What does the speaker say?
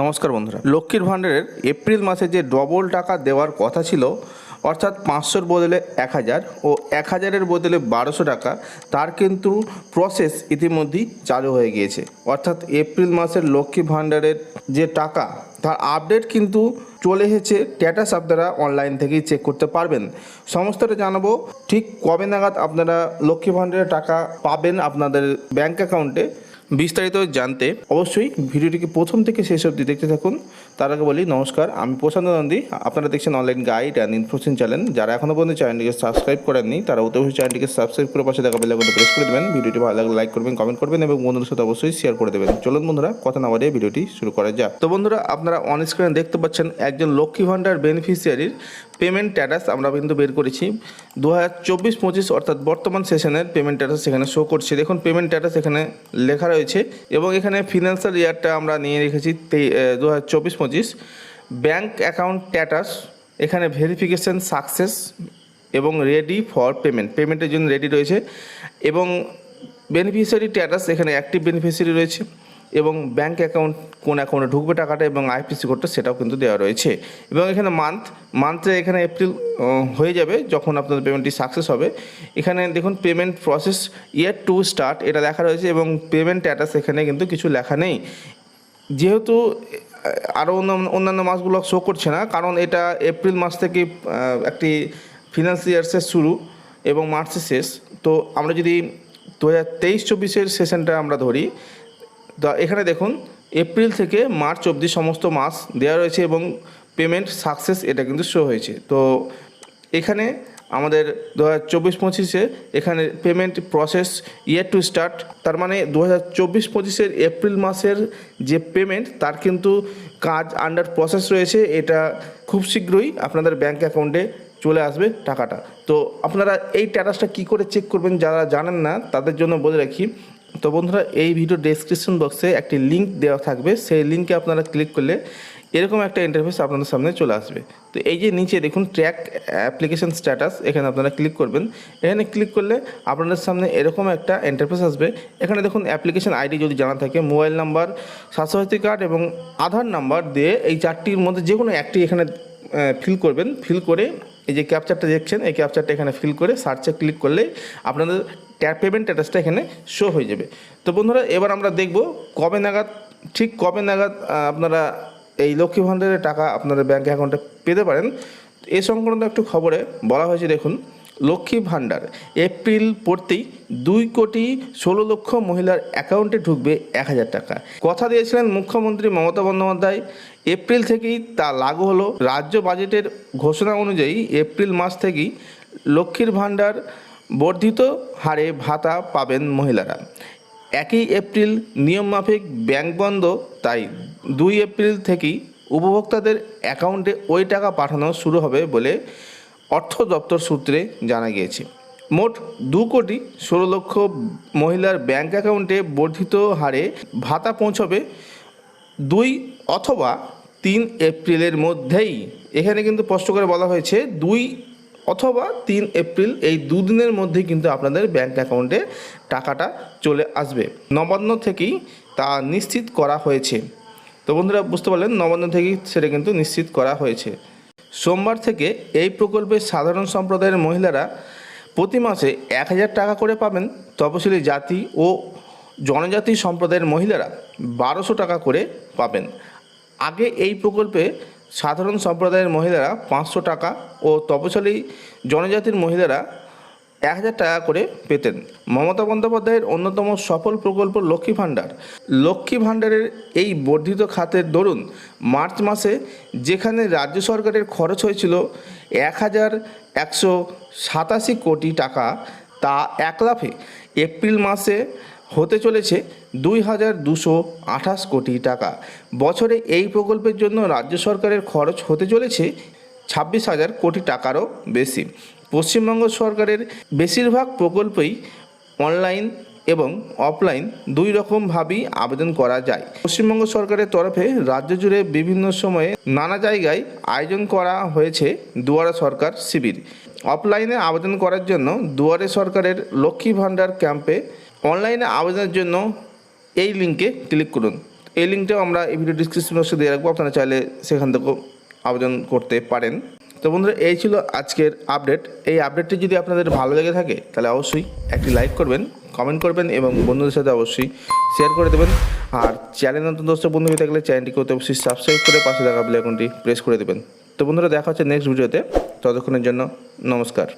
নমস্কার বন্ধুরা। লক্ষ্মীর ভাণ্ডারের এপ্রিল মাসে যে ডবল টাকা দেওয়ার কথা ছিল, অর্থাৎ পাঁচশোর বদলে এক হাজার ও এক হাজারের বদলে বারোশো টাকা, তার কিন্তু প্রসেস ইতিমধ্যেই চালু হয়ে গিয়েছে। অর্থাৎ এপ্রিল মাসের লক্ষ্মী ভাণ্ডারের যে টাকা, তার আপডেট কিন্তু চলে এসেছে স্ট্যাটাস আপনারা অনলাইন থেকেই চেক করতে পারবেন। সমস্তটা জানাব, ঠিক কবে নাগাদ আপনারা লক্ষ্মী ভাণ্ডারের টাকা পাবেন আপনাদের ব্যাংক অ্যাকাউন্টে বিস্তারিত জানতে অবশ্যই ভিডিওটিকে প্রথম থেকে শেষ অবধি দেখতে থাকুন। তার আগে বলি, নমস্কার, আমি প্রশান্ত নন্দী। আপনারা দেখছেন online guide and information channel যারা এখনও পর্যন্ত চ্যানেলটিকে সাবস্ক্রাইব করেননি, তারা অতি অবশ্যই চ্যানেলটিকে সাবস্ক্রাইব করে পাশে দেখা বেলে প্রেস করে দেবেন। ভিডিওটি ভালো লাগলে লাইক করবেন কমেন্ট করবেন এবং বন্ধুদের সাথে অবশ্যই শেয়ার করে দেবেন। চলুন বন্ধুরা, কথা না বাড়িয়ে ভিডিওটি শুরু করা যাক। তো বন্ধুরা, আপনারা অন স্ক্রিনে দেখতে পাচ্ছেন একজন লক্ষ্মী ভাণ্ডার বেনিফিশিয়ারির পেমেন্ট স্ট্যাটাস আমরা কিন্তু বের করেছি। দু হাজার চব্বিশ পঁচিশ অর্থাৎ বর্তমান সেশনের পেমেন্ট স্ট্যাটাস এখানে শো করছে। দেখুন পেমেন্ট স্ট্যাটাস এখানে লেখা রয়েছে এবং এখানে ফিনান্সিয়াল ইয়ারটা আমরা নিয়ে রেখেছি দু হাজার চব্বিশ পঁচিশ। ব্যাঙ্ক অ্যাকাউন্ট স্ট্যাটাস এখানে ভেরিফিকেশন সাকসেস এবং রেডি ফর পেমেন্ট পেমেন্টের জন্য রেডি রয়েছে। এবং বেনিফিশিয়ারি স্ট্যাটাস এখানে অ্যাক্টিভ বেনিফিশিয়ারি রয়েছে। এবং ব্যাঙ্ক অ্যাকাউন্ট কোন অ্যাকাউন্টে ঢুকবে টাকাটা এবং আইপিসি কোডটা সেটাও কিন্তু দেওয়া রয়েছে। এবং এখানে মান্থ মান্থে এখানে এপ্রিল হয়ে যাবে যখন আপনাদের পেমেন্টটি সাকসেস হবে। এখানে দেখুন payment process yet to start এটা লেখা রয়েছে এবং পেমেন্ট স্ট্যাটাস এখানে কিন্তু কিছু লেখা নেই। যেহেতু আরও অন্য, অন্যান্য মাসগুলো শো করছে না, কারণ এটা এপ্রিল মাস থেকে একটি ফিনান্স ইয়ার্সের শুরু এবং মার্চের শেষ। তো আমরা যদি দু হাজার তেইশ চব্বিশের সেশনটা আমরা ধরি এখানে দেখুন, এপ্রিল থেকে মার্চ অবধি সমস্ত মাস দেওয়া রয়েছে এবং পেমেন্ট সাকসেস এটা কিন্তু শো হয়েছে। তো এখানে আমাদের দু হাজার চব্বিশ পঁচিশে এখানে payment process yet to start তার মানে দু হাজার চব্বিশ পঁচিশের এপ্রিল মাসের যে পেমেন্ট, তার কিন্তু কাজ আন্ডার প্রসেস রয়েছে। এটা খুব শীঘ্রই আপনাদের ব্যাঙ্ক অ্যাকাউন্টে চলে আসবে টাকাটা। তো আপনারা এই স্ট্যাটাসটা কী করে চেক করবেন যারা জানেন না, তাদের জন্য বলে রাখি তো বন্ধুরা, এই ভিডিও ডেসক্রিপশন বক্সে একটি লিঙ্ক দেওয়া থাকবে। সেই লিঙ্কে আপনারা ক্লিক করলে এরকম একটা ইন্টারফেস আপনাদের সামনে চলে আসবে। তো এই যে নিচে দেখুন ট্র্যাক অ্যাপ্লিকেশন স্ট্যাটাস এখানে আপনারা ক্লিক করবেন। এখানে ক্লিক করলে আপনাদের সামনে এরকম একটা ইন্টারফেস আসবে। এখানে দেখুন অ্যাপ্লিকেশন আইডি যদি জানা থাকে মোবাইল নাম্বার স্বাস্থ্যসাথী কার্ড এবং আধার নাম্বার দিয়ে এই চারটির মধ্যে যে কোনো একটি এখানে ফিল করবেন। ফিল করে এই যে ক্যাপচারটা দেখছেন, এই ক্যাপচারটা এখানে ফিল করে সার্চে ক্লিক করলে আপনাদের ট্যাপ পেমেন্ট স্ট্যাটাসটা এখানে শো হয়ে যাবে। তো বন্ধুরা, এবার আমরা দেখব কবে নাগাদ, ঠিক কবে নাগাদ আপনারা এই লক্ষ্মী ভাণ্ডারের টাকা আপনাদের ব্যাঙ্ক অ্যাকাউন্টে পেতে পারেন। এ সংক্রান্ত একটু খবরে বলা হয়েছে, দেখুন। লক্ষ্মী ভাণ্ডার। এপ্রিল পড়তেই দুই কোটি ষোলো লক্ষ মহিলার অ্যাকাউন্টে ঢুকবে এক হাজার টাকা। কথা দিয়েছিলেন মুখ্যমন্ত্রী মমতা বন্দ্যোপাধ্যায়। এপ্রিল থেকেই তা লাগু হলো। রাজ্য বাজেটের ঘোষণা অনুযায়ী এপ্রিল মাস থেকেই লক্ষ্মীর ভাণ্ডার বর্ধিত হারে ভাতা পাবেন মহিলারা। একই এপ্রিল নিয়মমাফিক ব্যাংক বন্ধ। তাই দুই এপ্রিল থেকেই উপভোক্তাদের অ্যাকাউন্টে ওই টাকা পাঠানো শুরু হবে বলে অর্থ দপ্তর সূত্রে জানা গিয়েছে। মোট দু কোটি ষোলো লক্ষ মহিলার ব্যাংক অ্যাকাউন্টে বর্ধিত হারে ভাতা পৌঁছবে দুই অথবা তিন এপ্রিলের মধ্যেই। এখানে কিন্তু স্পষ্ট করে বলা হয়েছে, দুই অথবা তিন এপ্রিল এই দুদিনের মধ্যেই কিন্তু আপনাদের ব্যাংক অ্যাকাউন্টে টাকাটা চলে আসবে। নবান্ন থেকেই তা নিশ্চিত করা হয়েছে। তো বন্ধুরা, বুঝতে পারলেন, নবান্ন থেকেই সেটা কিন্তু নিশ্চিত করা হয়েছে। সোমবার থেকে এই প্রকল্পে সাধারণ সম্প্রদায়ের মহিলারা প্রতি মাসে এক হাজার টাকা করে পাবেন। তপশিলি জাতি ও জনজাতি সম্প্রদায়ের মহিলারা বারোশো টাকা করে পাবেন। আগে এই প্রকল্পে সাধারণ সম্প্রদায়ের মহিলারা পাঁচশো টাকা ও তপশালী জনজাতির মহিলারা এক হাজার টাকা করে পেতেন। মমতা বন্দ্যোপাধ্যায়ের অন্যতম সফল প্রকল্প লক্ষ্মী ভাণ্ডার। লক্ষ্মী ভাণ্ডারের এই বর্ধিত খাতের দরুন মার্চ মাসে যেখানে রাজ্য সরকারের খরচ হয়েছিল এক হাজার একশো সাতাশি কোটি টাকা, তা এক লাফে এপ্রিল মাসে হতে চলেছে দুই হাজার দুশো আঠাশ কোটি টাকা। বছরে এই প্রকল্পের জন্য রাজ্য সরকারের খরচ হতে চলেছে ছাব্বিশ হাজার কোটি টাকারও বেশি। পশ্চিমবঙ্গ সরকারের বেশিরভাগ প্রকল্পেই অনলাইন এবং অফলাইন দুই রকমভাবেই আবেদন করা যায়। পশ্চিমবঙ্গ সরকারের তরফে রাজ্য জুড়ে বিভিন্ন সময়ে নানা জায়গায় আয়োজন করা হয়েছে দুয়ারা সরকার শিবির। অফলাইনে আবেদন করার জন্য দুয়ারে সরকারের লক্ষ্মী ভাণ্ডার ক্যাম্পে অনলাইনে আবেদনের জন্য এই লিঙ্কে ক্লিক করুন। এই লিঙ্কটাও আমরা এই ভিডিও ডিসক্রিপশন বক্সে দিয়ে রাখব, আপনারা চাইলে সেখান থেকেও আবেদন করতে পারেন। তো বন্ধুরা, এই ছিল আজকের আপডেট এই আপডেটটি যদি আপনাদের ভালো লেগে থাকে, তাহলে অবশ্যই একটি লাইক করবেন কমেন্ট করবেন এবং বন্ধুদের সাথে অবশ্যই শেয়ার করে দেবেন। আর চ্যানেল নতুন দোস্ত বন্ধু হয়ে থাকলে চ্যানেলটি করতে অবশ্যই সাবস্ক্রাইব করে পাশে থাকা বেলাইকনটি প্রেস করে দেবেন। তো বন্ধুরা, দেখা হচ্ছে নেক্সট ভিডিওতে ততক্ষণের জন্য নমস্কার।